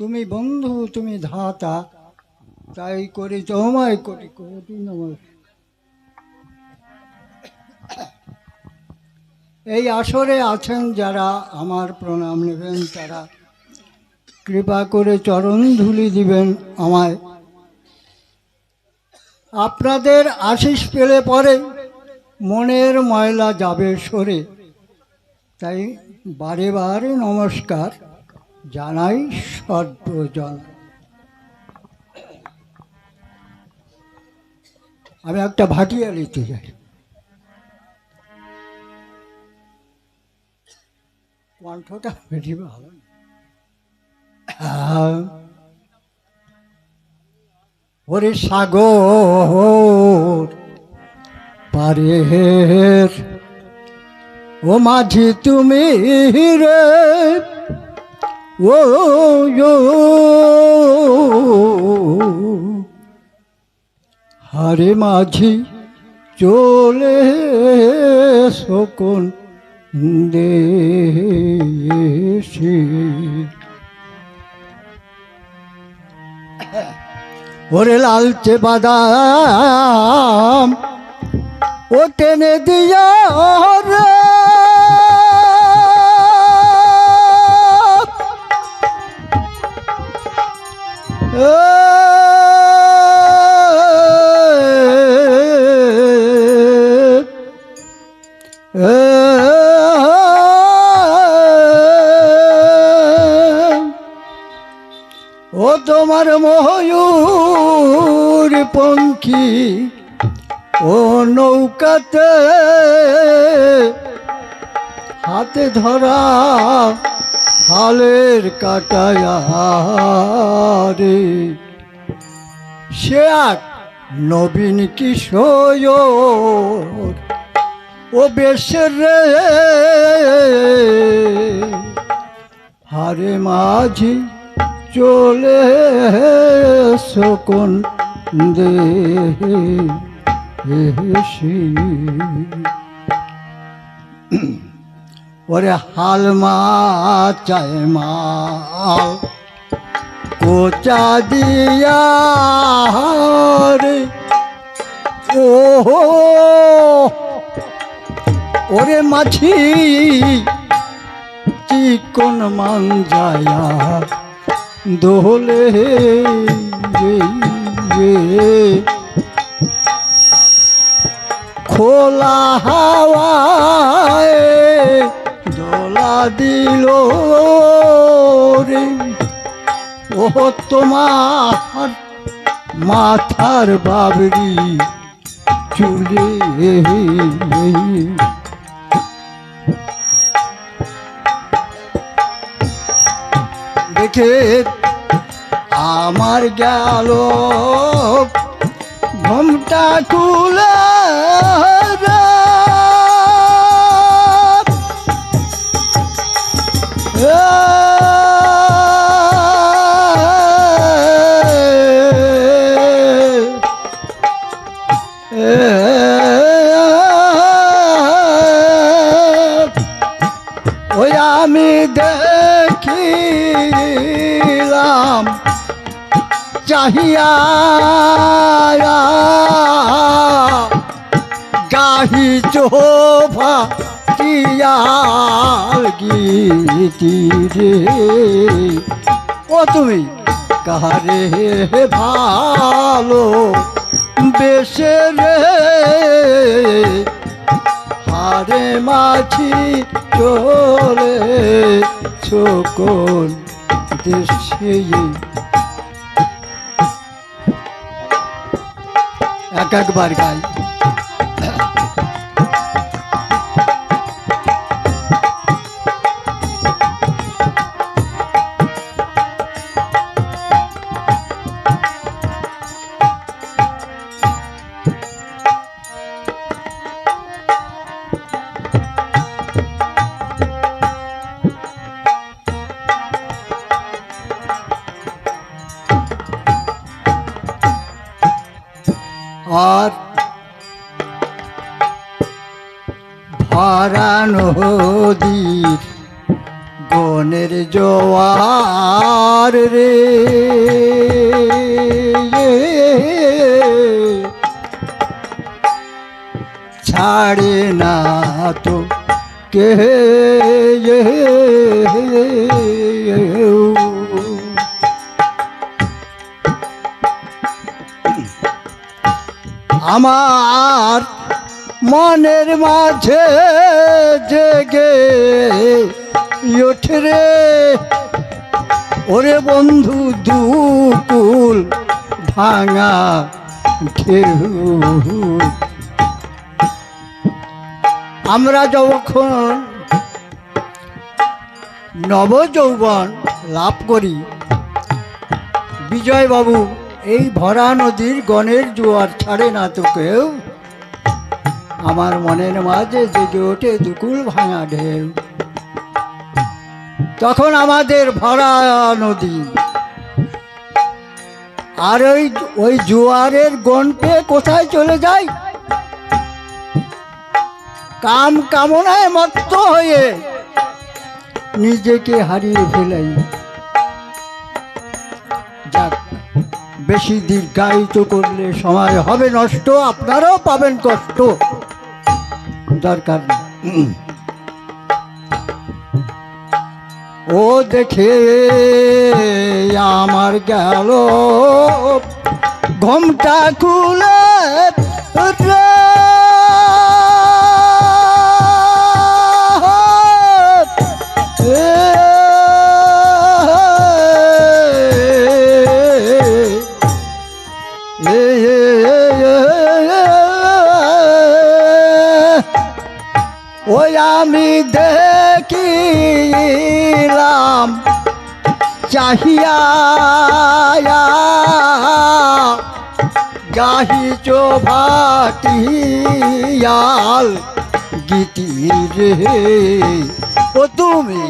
তুমি বন্ধু, তুমি ধাতা। তাই করি তোমায় করি কোটি এই আসরে আছেন যারা, আমার প্রণাম নেবেন তারা। কৃপা করে চরণ ধুলি দিবেন আমায়। আপনাদের আশিস পেলে পরে মনের ময়লা যাবে সরে। তাই বারে বারে নমস্কার। জানাই সর্বজন। আমি একটা ভাটিয়া নিতে যাই। কণ্ঠটা বেশি ভালো ওরে সাগর, পারের, ও মাঝি তুমি রে ও হারে মাঝি চলে শকুন ওরে লালচে বাদাম ও টেনে দিয়া রে। পঙ্খী ও নৌকাতে হাতে ধরা হালের কাটায়ারে সে এক নবীন কিশোর, ও বেশের রে। হারে মাঝি চলে শকুন ওরে হাল মা, চায় মাল কোচা দিয়া রে। ও ওরে মাছি চিকন মান যায়া দোলে রে খোলা হাওয়ায় দোলা দিল রে। ও তোমার মাথার বাবরি চুলে দেখে আমার গেল ঘুমটা তুলে চাহিয়া গাহি চোভা কিয়াল গীতি রে। ও তুমি কারে ভালো বেশে রে। হারে মাছি চলে চোকন দেশে कक्का बार गाई ভরা নদীর গনের জোয়ার রে। ছাড়ে না তো কে আমার মনের মাঝে জেগে ওঠে রে। ওরে বন্ধু দুকুল ভাঙা ঢেউ। আমরা যখন নবযৌবন লাভ করি, বিজয়বাবু, এই ভরা নদীর গণের জোয়ার ছাড়ে না তো কেউ? আমার মনের মাঝে জেগে ওঠে দুকুল ভাঙা ঢেউ। তখন আমাদের ভরা নদী। আর ওই ওই জোয়ারের গন্টে কোথায় চলে যায় কাম কামনায় মত্ত হয়ে নিজেকে হারিয়ে ফেলাই। যাক, বেশি দীর্ঘায়িত করলে সময় হবে নষ্ট, আপনারাও পাবেন কষ্ট। দরকার ও দেখে আমার গেল। ঘুমটা খুলে আমি দেখিলাম, চাহিয়া গাহি চোভাটিয়াল গীতি রে ও তুমি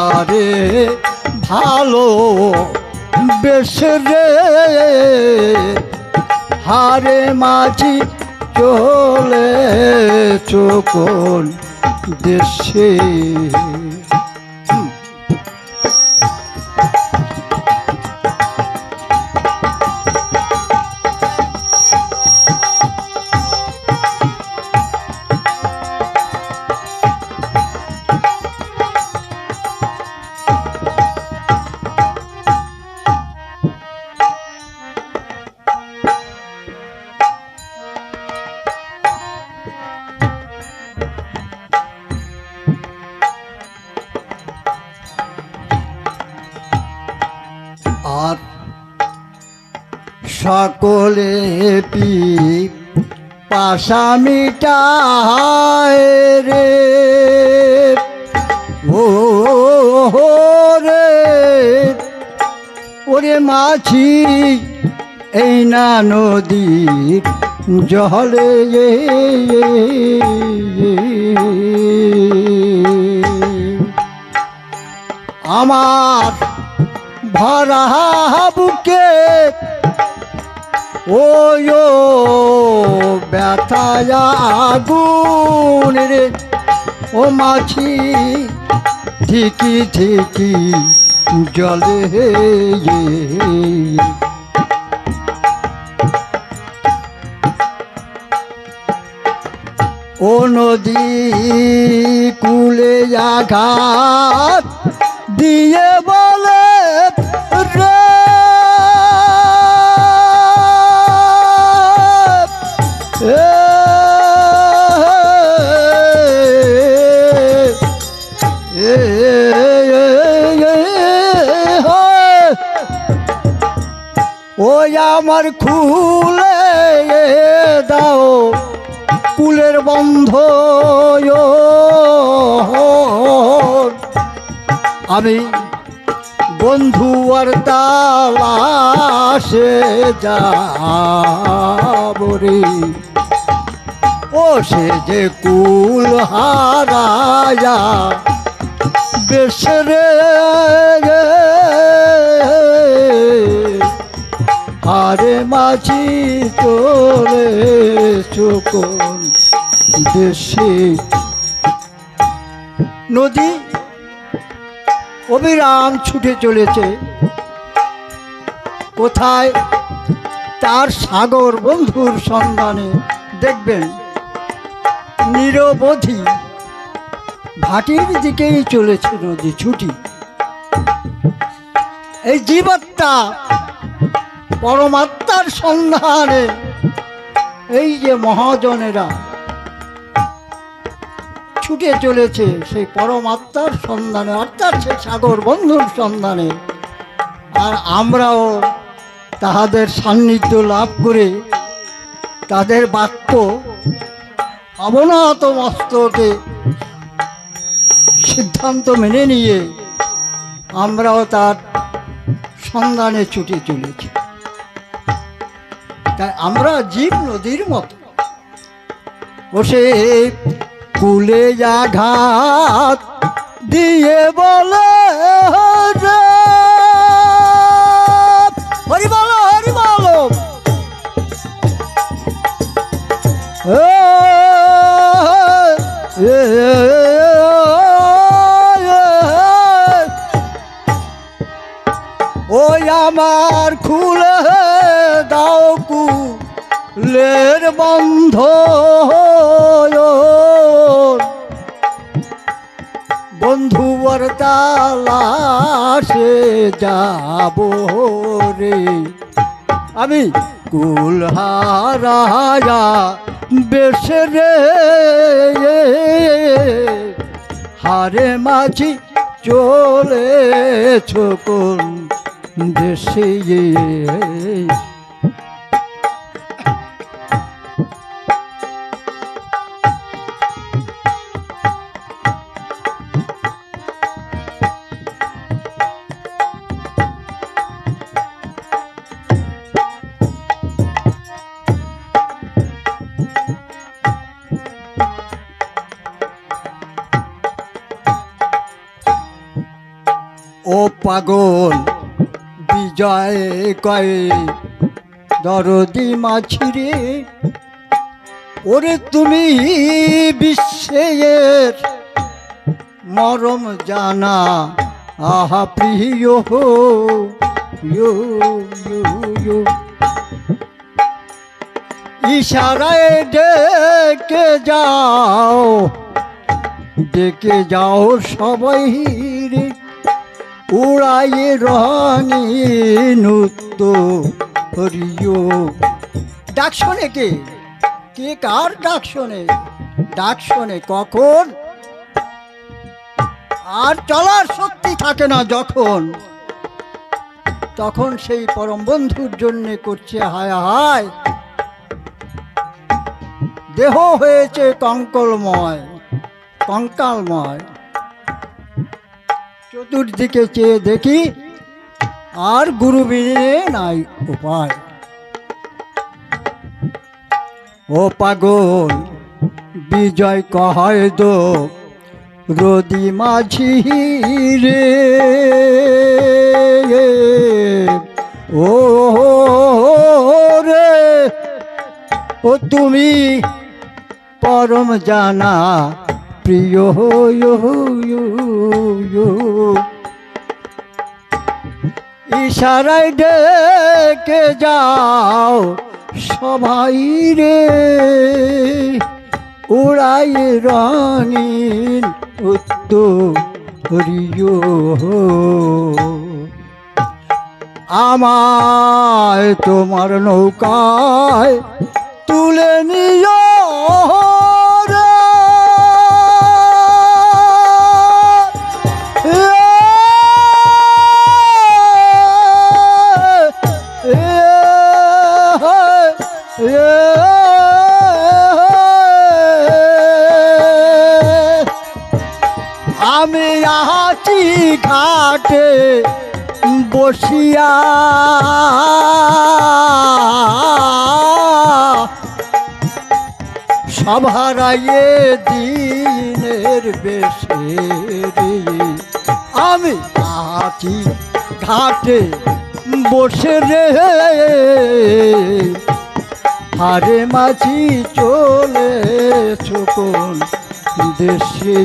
আরে ভালো বেশ রে? হারে মাঝি চলে চোকন দেশে। সকলে পি পাশা মিটায় রে। ও রে। ওরে মাছি এই না নদীর জলে আমার ভরা বুকে ওই ও ব্যথায় আগুন রে। ও মাছি ঠিকি ঠিকি জলে ও নদী কুলে আঘাত দিয়ে বলে রে। আমার খুলে দাও, কুলের বন্ধ আমি বন্ধু আর তালাশে যাবরে ও সে যে কুল হারায়া বেশ রে হারে মাঝি তোরে চোকন দেশে নদী, অবিরাম ছুটে চলেছে। কোথায়? তার সাগর বন্ধুর সন্ধানে। দেখবেন, নিরবধি ভাটির দিকেই চলেছে নদী ছুটি। এই জীবাত্মা পরমাত্মার সন্ধানে, এই যে মহাজনেরা ছুটে চলেছে সেই পরমাত্মার সন্ধানে, অর্থাৎ সে সাগর বন্ধুর সন্ধানে। আর আমরাও তাহাদের সান্নিধ্য লাভ করে তাদের বাক্য অবনত মস্তকে সিদ্ধান্ত মেনে নিয়ে আমরাও তার সন্ধানে ছুটে চলেছি। তাই আমরা জীব নদীর মতো। বসে কুলে আঘাত দিয়ে বলে হরি বলো হরি বলো। এ, বন্ধ বন্ধু তালাশে যাব রে। আমি কুল হারায়া বেশে রে। হারে মাঝি চলেছ কোন দেশে? পাগল। বিজয় কয়ে, দরদি মাছিরে ওরে তুমি বিশ্বের মরম জানা। আহা প্রিয় হো ইয়ো। ইশারায় ডেকে যাও ডেকে যাও সবাই রে। উড়াই রঙে নুত্ত হরিও ডাক শোনে কে? কে কার ডাক শোনে? ডাক শোনে কখন? আর চলার শক্তি থাকে না যখন। তখন সেই পরম বন্ধুর জন্য করছে হায় হায়। দেহ হয়েছে কঙ্কলময়, কঙ্কালময়। চতুর্দিকে চেয়ে দেখি আর গুরু বিনে নাই উপায়। ও পাগল, বিজয় কহায় দো রদি মাঝি রে। ও রে, ও তুমি পরম জানা প্রিয়। ইশারায় ডেকে যাও সবাই রে। উড়াই রঙিন উত্তরিয়। আমায় তোমার নৌকায় তুলে নিও বসিয়া। সভারাইয়ে দিনের বেশে আমি আছি ঘাটে বসে রে। হারে মাঝি চলে কোন দেশে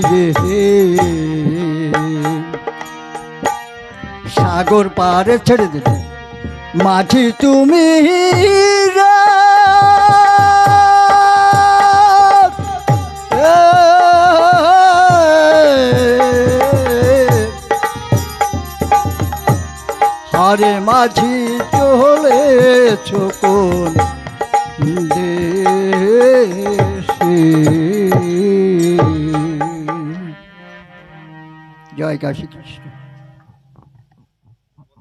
সাগর পারে ছেড়ে দিলে মাঝি তুমি হারে মাঝি চলে কোন জয় কাশী। কৃষ্ণ